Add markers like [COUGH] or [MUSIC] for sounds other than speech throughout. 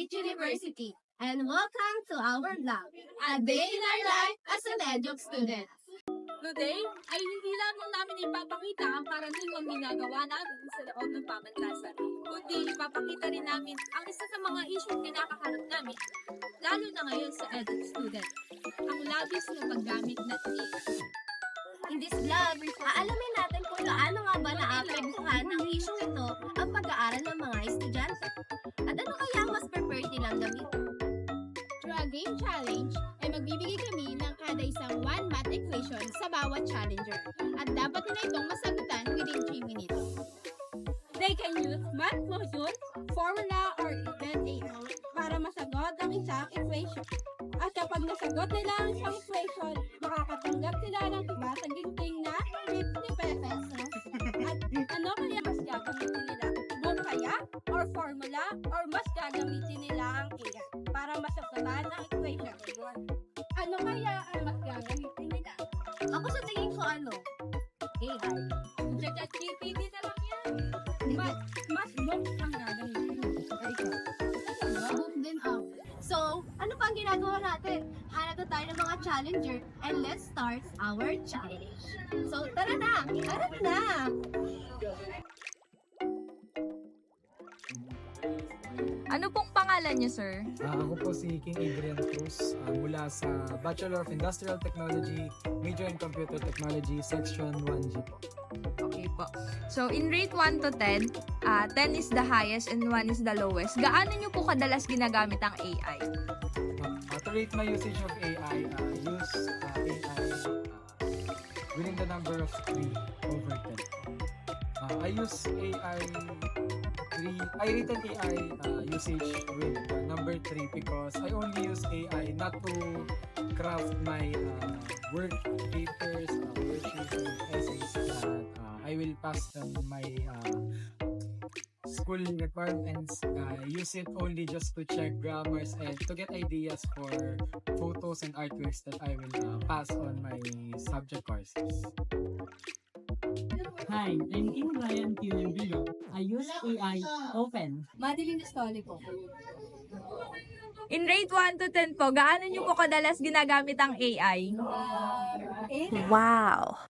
State University. And welcome to our vlog, A Day in Our Life as an EDUC Student. Today ay hindi lamang namin ipapakita ang karaniwang ginagawa namin sa loob ng pamantasan, kundi ipapakita rin namin ang isa sa mga isyong kinakaharap namin, lalo na ngayon sa EDUC student, ang labis na paggamit ng AI. In this vlog, aalamin natin kung gaano nga ba naapektuhan ng isyong ito ang pag-aaral ng mga estudyante. Bawat challenger. At dapat nila itong masagutan within 3 minutes. They can use math motion, formula, or even AI para masagot ang isang equation. At kapag nasagot nila ang isang equation, makakatanggap sila ng iba sa ginting na 50 pesos. At ano kaya mas gagamitin nila? Book kaya? Or formula? Or mas gagamitin nila ang AI para masagutan ang equation? Ano kaya ang mas gagamitin ano? AI. ChatGPT na lang yan. Mas, mas book ang. Book ako. So, ano pa ang ginagawa natin? Hanap na tayo ng mga challenger and let's start our challenge. So, tara na! Tara na! Ano pong pangalan niyo, sir? Ah, ako po si King Adrian Cruz ah, mula sa Bachelor of Industrial Technology, Major in Computer Technology, Section 1G po. Okay po. So, in rate 1 to 10, ah 10 is the highest and 1 is the lowest. Gaano niyo po kadalas ginagamit ang AI? Uh, to rate my usage of AI, uh, use uh, AI uh, within the number of 3 over 10. Uh, I use AI 3, I an AI uh, usage with uh, number 3 because I only use AI not to craft my uh, work papers, uh, worksheets, and essays that uh, I will pass on my uh, school requirements. Uh, use it only just to check grammars and to get ideas for photos and artworks that I will uh, pass on my subject courses. Hi, I'm King Ryan Kilimbillo. I use AI Open. Madeline Estoli po. In rate 1 to 10 po, gaano niyo po kadalas ginagamit ang AI? Wow.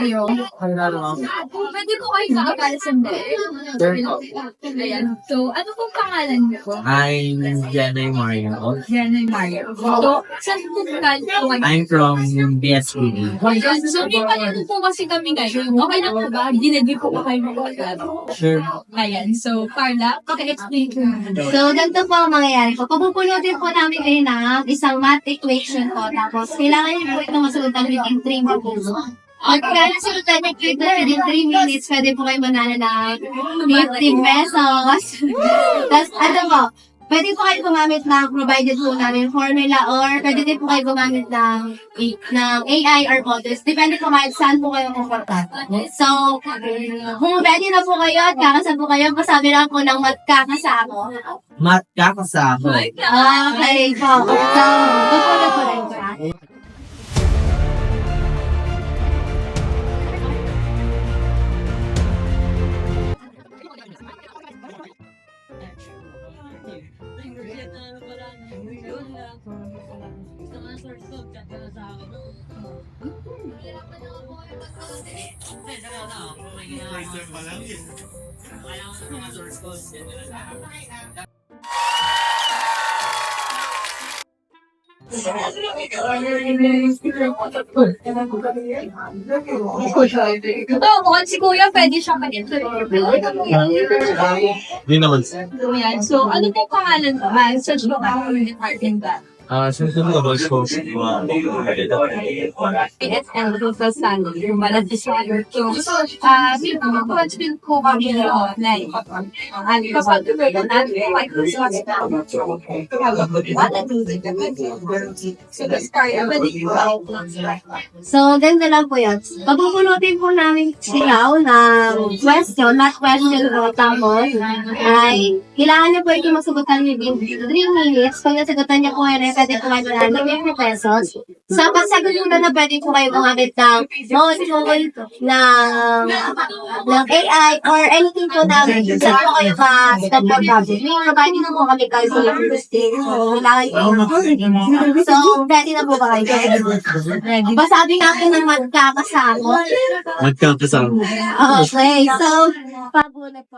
Kayo? Pwede po kayo nakapala sandali. Ayan. So, ano pong pangalan niyo? I'm Jenny Mario. Jenny Mario. So, saan po galing po kayo? I'm from BSPD. So, may palito po kasi kami ngayon. Okay na po ba? Hindi na di po ba kayo mag Sure. Ayan. So, Carla, paki-explain ko. So, ganito po ang mangyayari po. Pupupulutin po namin kayo ng isang math equation po. Tapos, kailangan niyo po itong masagutan within 3 minutes. Nasagutan niyo po ito within 3 minutes, pwede po kayo manalo ng 50 pesos. Tapos, ano po, pwede po kayo gumamit ng provided po namin formula or pwede din po kayo gumamit ng, ng AI or models. Depende po kayo saan po kayo komportable. So, kung ready na po kayo at kakasa po kayo, pasabi lang po ng magkakasama. Mat kakasama. Okay po. So, pupulo po rin siya. Oo, mukhang si Kuya, pwede siya ganito. Hindi naman. So, ano po pangalan? Ah, search mo ka kung department ba? Ah, susunod ko ko. PSL Social Standard, yung desire to, ah, mag-contribute po kami online. Ano kapag natin, like, So, ganda lang po yan. Pagpupunutin po namin sila ng question, not question po, tapos, ay, kailangan niyo po ito masagutan within 3 minutes. Pag nasagutan niyo po ay pwede po kayo na 50 pesos. Sa pagsagot nyo na pwede po kayo gumamit ng module ng, ng AI or anything po na saan po kayo ka-step po namin. May provide na po kami calculator. So, kailangan po. So, ready na po ba kayo? Ready. Pasabi nga po ng magkakasama. Magkakasama. Okay, so, pabulat po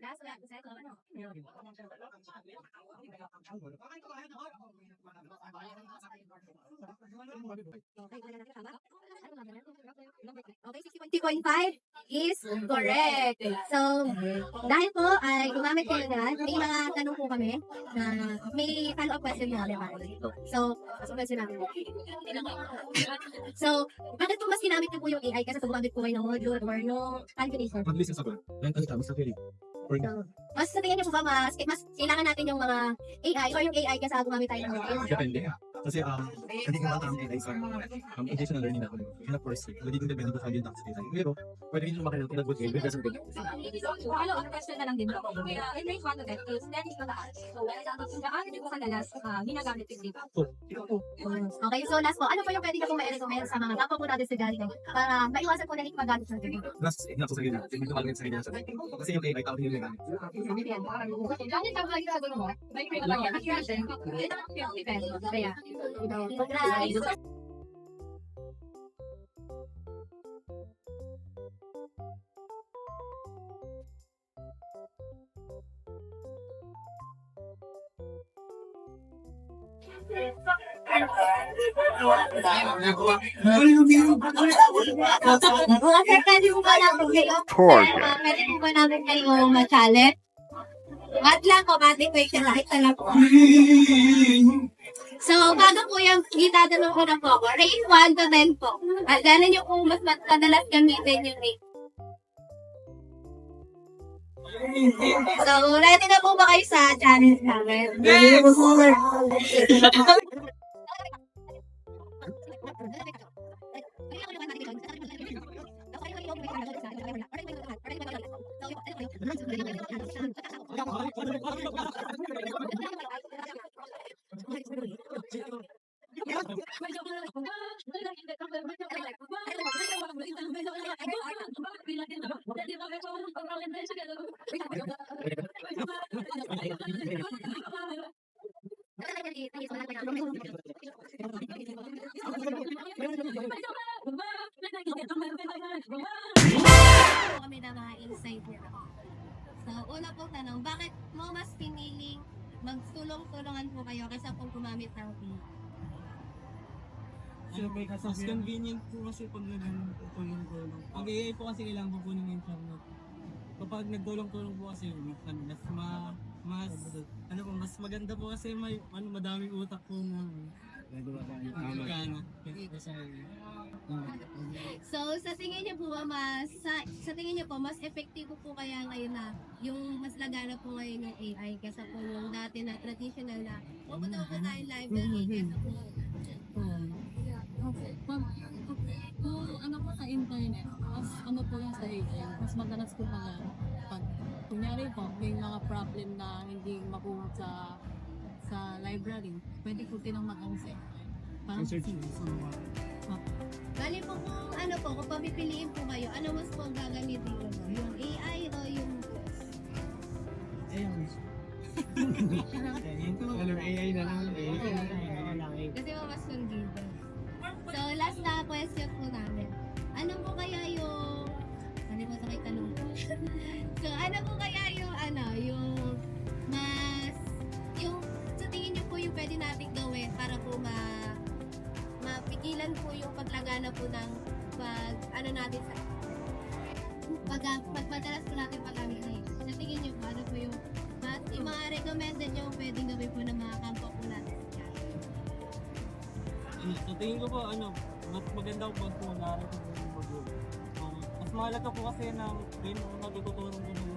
đá sẽ sẽ tới rồi Chị quỳnh phải is correct. So, dahil po ay gumamit kayo na, may mga tanong po kami na may follow-up question yung kami pare. So, so question namin. So, bakit po mas ginamit niyo po yung AI kasi gumamit po kayo ng module or no calculator? Mag-listen sa ko. Yan kasi tama sa theory. Mas sa tingin niyo po ba mas, mas kailangan natin yung mga AI or yung AI kasi gumamit tayo ng module? Depende. Kasi um, hindi ko matang AI sa um, intentional learning na ako. Ang first thing. Hindi ko depende ko sa hindi tax AI. Pero, pwede rin yung makinig good game. Because of So, ano, ano question na lang din po. Uh, in range 1 to 10 is 10 is mataas. So, gaano niyo po kadalas uh, ginagamit yung data? Okay, so last po, ano po yung pwede niyo po ma-recommend sa mga kapwa po natin sa galing para maiwasan po na hindi magamit ng data? Last, nasa sa gilid. Hindi ko magamit sa gilid. Kasi yung AI, tao din yung gamit. Dahil sa mga ginagawa mo, may na lang yan. Ito ang 50 pesos. Kaya, sir, pwede po ba namin kayo? Sir, pwede po ba namin kayo ma-challenge? Mat lang ko, question lang. Ito lang po. So, bago po yung itatanong ko na po ako, rate 1 to 10 po. At gano'n yung kung mas madalas gamitin yung rate. So, ready na po ba kayo sa challenge namin? Kami na mga insight nila. So, una pong tanong, bakit mo mas piniling magtulong-tulungan po kayo kaysa pong gumamit ng AI? Siyempre, mas convenient po kasi pag nagtulong-tulong. Pag AI po kasi kailangan po po ng internet. Kapag nagtulong-tulong po kasi, ano, mas ma, mas, ano po, mas maganda po kasi may, ano, madaming utak po na, ano, po sa So, sa tingin niyo po ba mas, sa, sa tingin niyo po, mas epektibo po kaya ngayon na yung mas lagana po ngayon yung AI kaysa po yung dati na traditional na pupunta po tayo library kaysa po Pag, kung ano po sa internet, mas ano po yung sa AI, mas madalas po mga pag kunyari po, may mga problem na hindi makuha sa sa library, pwede po tinang mag-ang sa AI. Parang Research. Bali po kung ano po, kung papipiliin po kayo, ano mas po ang gagamitin niyo po? Yung AI o yung Ayun. [LAUGHS] Ano, AI na lang. Kasi po mas convenient. So, last na question po namin. Ano po kaya yung... Ano po sa tanong po? [LAUGHS] so, ano po kaya yung ano, yung mas... Yung sa tingin niyo po yung pwede nating gawin para po ma mapigilan po yung paglagana po ng pag ano natin sa pag pagmadalas po natin pag-amig Sa tingin niyo po, ano po yung mas yung mga recommended niyo pwedeng gawin po ng mga kampo? Sa tingin ko po, ano, mas maganda po po narin po yung module. Um, mas mahalaga po kasi ng game kung natututunan ko ng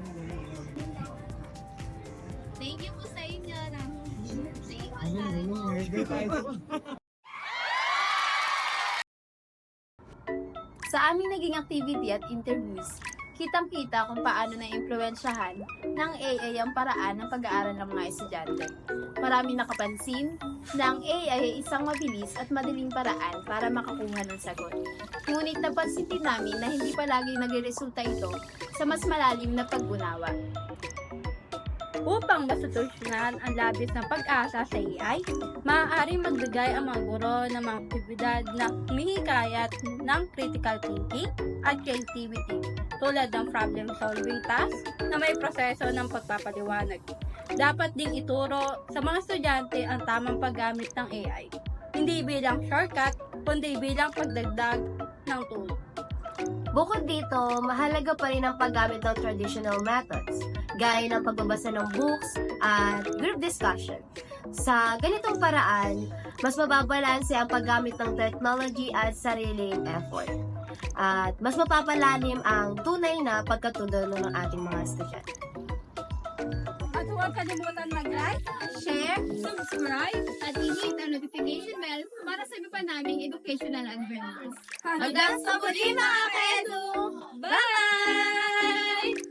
Thank you po sa inyo. Thank you po sa Sa aming naging activity at interviews, kitang-kita kung paano na-impluensyahan ng AI ang paraan ng pag-aaral ng mga estudyante. Marami nakapansin na ang AI ay isang mabilis at madaling paraan para makakuha ng sagot. Ngunit napansin din namin na hindi palagi nagresulta ito sa mas malalim na pag-unawa. Upang masusolusyonan ang labis ng pag-asa sa AI, maaaring magbigay ang mga guro ng mga aktibidad na humihikayat ng critical thinking at creativity tulad ng problem-solving task na may proseso ng pagpapaliwanag. Dapat ding ituro sa mga estudyante ang tamang paggamit ng AI, hindi bilang shortcut, kundi bilang pagdagdag ng tool. Bukod dito, mahalaga pa rin ang paggamit ng traditional methods, gaya ng pagbabasa ng books at group discussion. Sa ganitong paraan, mas mababalanse ang paggamit ng technology at sariling effort. At mas mapapalalim ang tunay na pagkatuto ng ating mga estudyante. At huwag kalimutan mag-like, share, subscribe, at i-hit ang notification bell para sa iba pa naming educational adventures. Hanggang sa muli mga ka-edu! Bye!